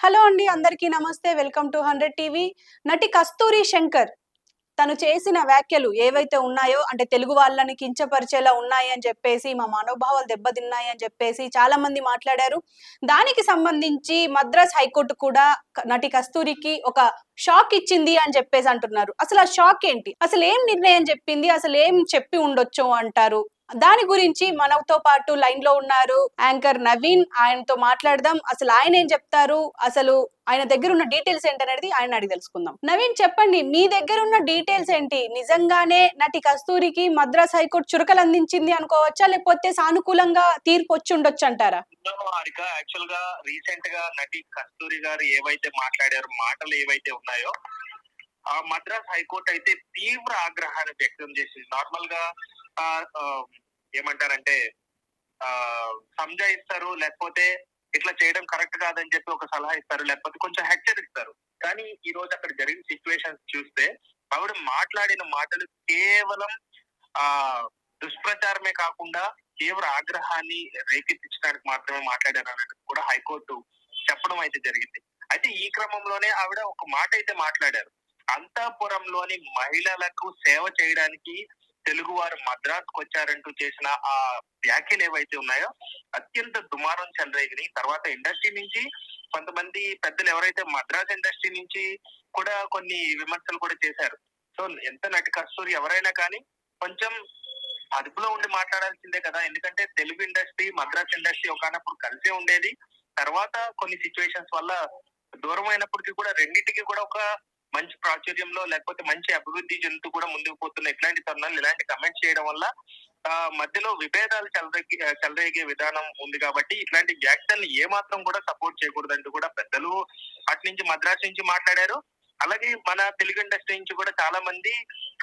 Hello అండి అందరికీ నమస్తే. Welcome to hundred TV. నటి కస్తూరి శంకర్ తను చేసిన వ్యాఖ్యలు ఏవైతే ఉన్నాయో అంటే తెలుగు వాళ్ళని కించపరిచేలా ఉన్నాయి అని చెప్పేసి మా మనోభావాలు దెబ్బతిన్నాయి అని చెప్పేసి చాలా మంది మాట్లాడారు. దానికి సంబంధించి మద్రాస్ హైకోర్టు కూడా నటి కస్తూరికి ఒక షాక్ ఇచ్చింది అని చెప్పేసి అంటున్నారు. అసలు ఆ షాక్ ఏంటి? అసలు ఏం నిర్ణయం చెప్పింది? అసలు ఏం చెప్పి ఉండొచ్చు అంటారు? దాని గురించి మనతో పాటు లైన్లో ఉన్నారు యాంకర్ నవీన్. ఆయనతో మాట్లాడదాం. అసలు ఆయన ఏం చెప్తారు? అసలు ఆయన దగ్గర ఉన్న డీటెయిల్స్ అనేది ఆయన అడిగి తెలుసుకుందాం. నవీన్ చెప్పండి. మీ దగ్గర ఉన్న డీటెయిల్స్ ఏంటి? నిజంగానే నటి కస్తూరికి మద్రాస్ హైకోర్టు చురకలు అందించింది అనుకోవచ్చా? లేకపోతే సానుకూలంగా తీర్పు వచ్చి ఉండొచ్చు అంటారా? హారిక యాక్చువల్గా రీసెంట్గా నటి కస్తూరి గారు ఏవైతే మాట్లాడారు మాటలు ఏవైతే ఉన్నాయో ఆ మద్రాస్ హైకోర్టు అయితే తీవ్ర ఆగ్రహాన్ని వ్యక్తం చేసింది. నార్మల్గా ఏమంటారంటే ఆ సంజాయిస్తారు లేకపోతే ఇట్లా చేయడం కరెక్ట్ కాదని చెప్పి ఒక సలహా ఇస్తారు లేకపోతే కొంచెం హెచ్చరిస్తారు. కానీ ఈ రోజు అక్కడ జరిగిన సిచ్యువేషన్స్ చూస్తే ఆవిడ మాట్లాడిన మాటలు కేవలం ఆ దుష్ప్రచారమే కాకుండా తీవ్ర ఆగ్రహాన్ని రేకెత్తించడానికి మాత్రమే మాట్లాడారు కూడా హైకోర్టు చెప్పడం అయితే జరిగింది. అయితే ఈ క్రమంలోనే ఆవిడ ఒక మాట అయితే మాట్లాడారు. అంతాపురంలోని మహిళలకు సేవ చేయడానికి తెలుగు వారు మద్రాసుకు వచ్చారంటూ చేసిన ఆ వ్యాఖ్యలు ఏవైతే ఉన్నాయో అత్యంత దుమారం చెలరేగినాయి. తర్వాత ఇండస్ట్రీ నుంచి కొంతమంది పెద్దలు ఎవరైతే మద్రాస్ ఇండస్ట్రీ నుంచి కూడా కొన్ని విమర్శలు కూడా చేశారు. సో ఎంత నటి కస్తూరి ఎవరైనా కానీ కొంచెం అదుపులో ఉండి మాట్లాడాల్సిందే కదా. ఎందుకంటే తెలుగు ఇండస్ట్రీ మద్రాస్ ఇండస్ట్రీ ఒకనప్పుడు కలిసే ఉండేది. తర్వాత కొన్ని సిచ్యువేషన్స్ వల్ల దూరం అయినప్పటికీ కూడా రెండింటికి కూడా ఒక మంచి ప్రాచుర్యంలో లేకపోతే మంచి అభివృద్ధి చెందుతూ కూడా ముందుకు పోతున్న ఇట్లాంటి తరుణాలు ఇలాంటి కమెంట్స్ చేయడం వల్ల ఆ మధ్యలో విభేదాలు చెలరేగి చెలరేగే విధానం ఉంది కాబట్టి ఇట్లాంటి వ్యాఖ్యల్ని ఏమాత్రం కూడా సపోర్ట్ చేయకూడదంటూ కూడా పెద్దలు అటు నుంచి మద్రాస్ నుంచి మాట్లాడారు. అలాగే మన తెలుగు ఇండస్ట్రీ నుంచి కూడా చాలా మంది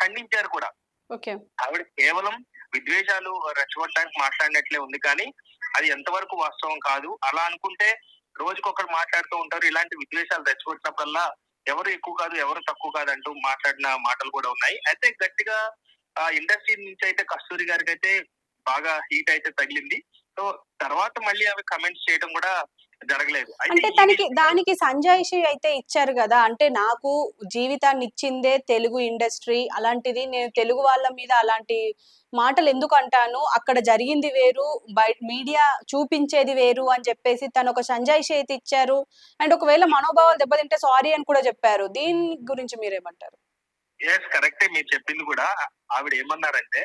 ఖండించారు కూడా. ఓకే. ఆవిడ కేవలం విద్వేషాలు రెచ్చగొట్టడానికి మాట్లాడినట్లే ఉంది కానీ అది ఎంతవరకు వాస్తవం కాదు. అలా అనుకుంటే రోజుకొకరు మాట్లాడుతూ ఉంటారు. ఇలాంటి విద్వేషాలు రెచ్చగొట్టినప్పుడల్లా ఎవరు ఎక్కువ కాదు ఎవరు తక్కువ కాదు అంటూ మాట్లాడిన మాటలు కూడా ఉన్నాయి. అయితే గట్టిగా ఆ ఇండస్ట్రీ నుంచి అయితే కస్తూరి గారికి అయితే బాగా హీట్ అయితే తగిలింది. సో తర్వాత మళ్ళీ అవి కమెంట్స్ చేయడం కూడా జరగలేదు. అంటే తనకి దానికి సంజాయిషి అయితే ఇచ్చారు కదా అంటే నాకు జీవితాన్ని ఇచ్చిందే తెలుగు ఇండస్ట్రీ అలాంటిది నేను తెలుగు వాళ్ళ మీద అలాంటి మాటలు ఎందుకు అంటాను? అక్కడ జరిగింది వేరు బయట మీడియా చూపించేది వేరు అని చెప్పేసి తను ఒక సంజాయిషి అయితే ఇచ్చారు. అండ్ ఒకవేళ మనోభావాలు దెబ్బతింటే సారీ అని కూడా చెప్పారు. దీని గురించి మీరేమంటారు? ఎస్ కరెక్టే మీరు చెప్పింది కూడా. ఆవిడ ఏమన్నారంటే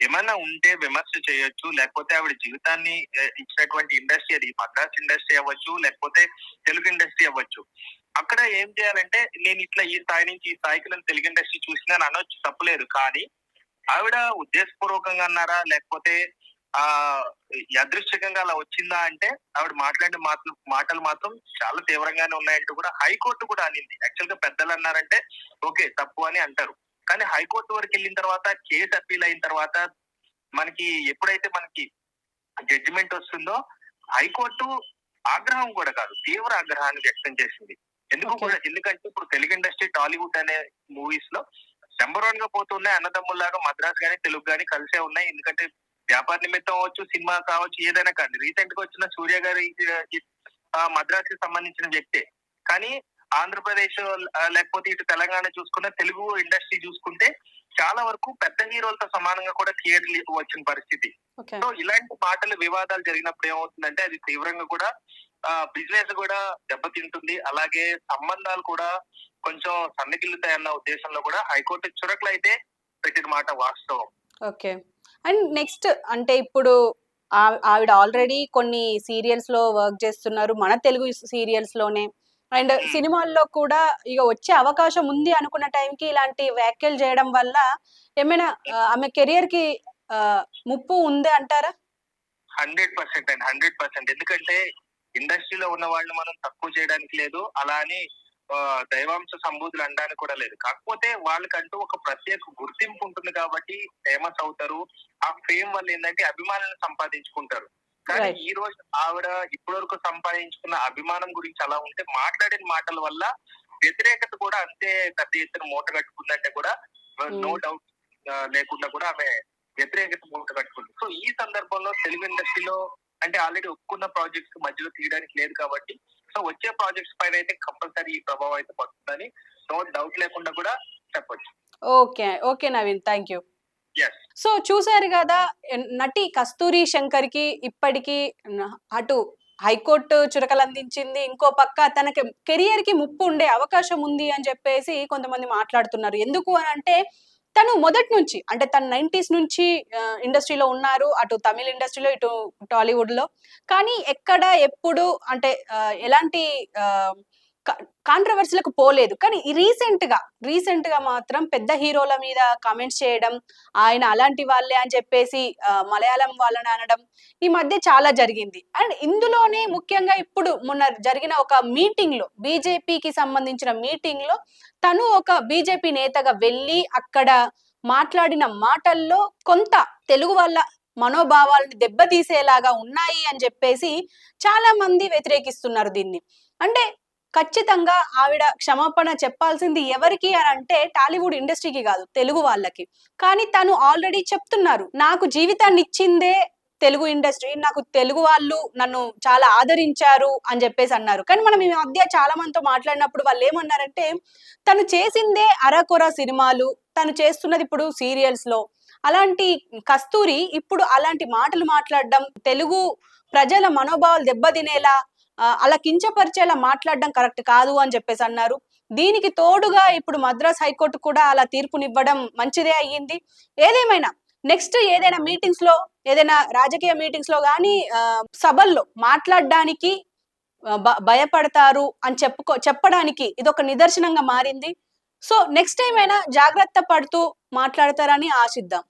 ఏమన్నా ఉంటే విమర్శ చేయొచ్చు లేకపోతే ఆవిడ జీవితాన్ని ఇచ్చినటువంటి ఇండస్ట్రీ అది మద్రాస్ ఇండస్ట్రీ అవ్వచ్చు లేకపోతే తెలుగు ఇండస్ట్రీ అవ్వచ్చు. అక్కడ ఏం చేయాలంటే నేను ఇట్లా ఈ స్థాయి నుంచి ఈ స్థాయికి నేను తెలుగు ఇండస్ట్రీ చూసినా అనొచ్చు తప్పలేదు. కానీ ఆవిడ ఉద్దేశపూర్వకంగా అన్నారా లేకపోతే ఆ యాదృశ్చికంగా అలా వచ్చిందా అంటే ఆవిడ మాట్లాడిన మాటలు మాటలు మాత్రం చాలా తీవ్రంగానే ఉన్నాయంటూ కూడా హైకోర్టు కూడా అనింది. యాక్చువల్గా పెద్దలు అన్నారంటే ఓకే తప్పు అని అంటారు. కానీ హైకోర్టు వరకు వెళ్ళిన తర్వాత కేసు అప్పీల్ అయిన తర్వాత మనకి ఎప్పుడైతే మనకి జడ్జిమెంట్ వస్తుందో హైకోర్టు ఆగ్రహం కూడా కాదు తీవ్ర ఆగ్రహాన్ని వ్యక్తం చేసింది. ఎందుకు. కూడా ఎందుకంటే ఇప్పుడు తెలుగు ఇండస్ట్రీ టాలీవుడ్ అనే మూవీస్లో నెంబర్ వన్గా పోతున్నాయి అన్నదమ్ముల్లాగా మద్రాస్ గానీ తెలుగు గానీ కలిసే ఉన్నాయి. ఎందుకంటే వ్యాపార నిమిత్తం అవ్వచ్చు సినిమా కావచ్చు ఏదైనా కానీ. రీసెంట్గా వచ్చిన సూర్య గారి మద్రాస్కి సంబంధించిన వ్యక్తే. కానీ ఆంధ్రప్రదేశ్ లేకపోతే ఇటు తెలంగాణ చూసుకున్న తెలుగు ఇండస్ట్రీ చూసుకుంటే చాలా వరకు పెద్ద హీరోలతో సమానంగా కూడా థియేటర్లు వచ్చిన పరిస్థితి. సో ఇలాంటి మాటలు వివాదాలు జరిగినప్పుడు ఏమవుతుందంటే అది తీవ్రంగా కూడా బిజినెస్ కూడా దెబ్బతింటుంది. అలాగే సంబంధాలు కూడా కొంచెం సన్నగిల్లుతాయన్న ఉద్దేశంలో కూడా హైకోర్టు చురకలు అయితే పెట్టిన మాట వాస్తవం. ఓకే. అండ్ నెక్స్ట్ అంటే ఇప్పుడు ఆవిడ ఆల్రెడీ కొన్ని సీరియల్స్లో వర్క్ చేస్తున్నారు. మన తెలుగు సీరియల్స్లోనే అండ్ సినిమాల్లో కూడా ఇక వచ్చే అవకాశం ఉంది అనుకున్న టైంకి ఇలాంటి వ్యాఖ్యలు చేయడం వల్ల ఏమైనా ఆమె కెరియర్కి ముప్పు ఉంది అంటారా? Hundred percent and. Hundred percent. ఎందుకంటే ఇండస్ట్రీలో ఉన్న వాళ్ళని మనం తక్కువ చేయడానికి లేదు. అలా అని దైవాంశ సంబూతులు అనడానికి కూడా లేదు. కాకపోతే వాళ్ళకంటూ ఒక ప్రత్యేక గుర్తింపు ఉంటుంది కాబట్టి ఫేమస్ అవుతారు. ఆ ఫేమ్ వల్ల ఏంటంటే అభిమానులను సంపాదించుకుంటారు. కానీ. ఈ రోజు ఆవిడ ఇప్పటి వరకు సంపాదించుకున్న అభిమానం గురించి అలా ఉంటే మాట్లాడిన మాటల వల్ల వ్యతిరేకత కూడా అంతే పెద్ద ఎత్తున మూట కట్టుకుందంటే కూడా నో Hmm. డౌట్ లేకుండా కూడా ఆమె వ్యతిరేకత మూట కట్టుకుంది. సో ఈ సందర్భంలో తెలుగు ఇండస్ట్రీలో అంటే ఆల్రెడీ ఒప్పుకున్న ప్రాజెక్ట్స్ మధ్యలో తీయడానికి లేదు కాబట్టి సో వచ్చే ప్రాజెక్ట్స్ పైన అయితే కంపల్సరీ ఈ ప్రభావం అయితే పడుతుందని నో డౌట్ లేకుండా కూడా చెప్పొచ్చు. Okay okay Naveen thank you so చూసారు కదా నటి కస్తూరి శంకర్కి ఇప్పటికీ అటు హైకోర్టు చురకలు అందించింది ఇంకో పక్క తనకి కెరియర్కి ముప్పు ఉండే అవకాశం ఉంది అని చెప్పేసి కొంతమంది మాట్లాడుతున్నారు. ఎందుకు అని అంటే తను మొదటి నుంచి అంటే తను నైంటీస్ నుంచి ఇండస్ట్రీలో ఉన్నారు అటు తమిళ ఇండస్ట్రీలో ఇటు టాలీవుడ్లో కానీ ఎక్కడ ఎప్పుడు అంటే ఎలాంటి కాంట్రవర్సీలకు పోలేదు. కానీ రీసెంట్గా రీసెంట్గా మాత్రం పెద్ద హీరోల మీద కామెంట్స్ చేయడం ఆయన అలాంటి వాళ్ళే అని చెప్పేసి మలయాళం వాళ్ళని అనడం ఈ మధ్య చాలా జరిగింది. అండ్ ఇందులోనే ముఖ్యంగా ఇప్పుడు మొన్న జరిగిన ఒక మీటింగ్లో బీజేపీకి సంబంధించిన మీటింగ్లో తను ఒక బీజేపీ నేతగా వెళ్ళి అక్కడ మాట్లాడిన మాటల్లో కొంత తెలుగు వాళ్ళ మనోభావాలను దెబ్బతీసేలాగా ఉన్నాయి అని చెప్పేసి చాలా మంది వ్యతిరేకిస్తున్నారు దీన్ని. అంటే ఖచ్చితంగా ఆవిడ క్షమాపణ చెప్పాల్సింది ఎవరికి అని అంటే టాలీవుడ్ ఇండస్ట్రీకి కాదు తెలుగు వాళ్ళకి. కానీ తను ఆల్రెడీ చెప్తున్నారు నాకు జీవితాన్ని ఇచ్చిందే తెలుగు ఇండస్ట్రీ నాకు తెలుగు వాళ్ళు నన్ను చాలా ఆదరించారు అని చెప్పేసి అన్నారు. కానీ మనం ఈ మధ్య చాలా మందితో మాట్లాడినప్పుడు వాళ్ళు ఏమన్నారంటే తను చేసిందే అరకొర సినిమాలు తను చేస్తున్నది ఇప్పుడు సీరియల్స్లో అలాంటి కస్తూరి ఇప్పుడు అలాంటి మాటలు మాట్లాడడం తెలుగు ప్రజల మనోభావాలు దెబ్బతినేలా అలా కించపరిచేలా మాట్లాడడం కరెక్ట్ కాదు అని చెప్పేసి అన్నారు. దీనికి తోడుగా ఇప్పుడు మద్రాస్ హైకోర్టు కూడా అలా తీర్పునివ్వడం మంచిదే అయ్యింది. ఏదేమైనా నెక్స్ట్ ఏదైనా మీటింగ్స్లో ఏదైనా రాజకీయ మీటింగ్స్లో కానీ సభల్లో మాట్లాడడానికి భయపడతారు అని చెప్పుకో చెప్పడానికి ఇది ఒక నిదర్శనంగా మారింది. సో నెక్స్ట్ టైం అయినా జాగ్రత్త పడుతూ మాట్లాడతారని ఆశిద్దాం.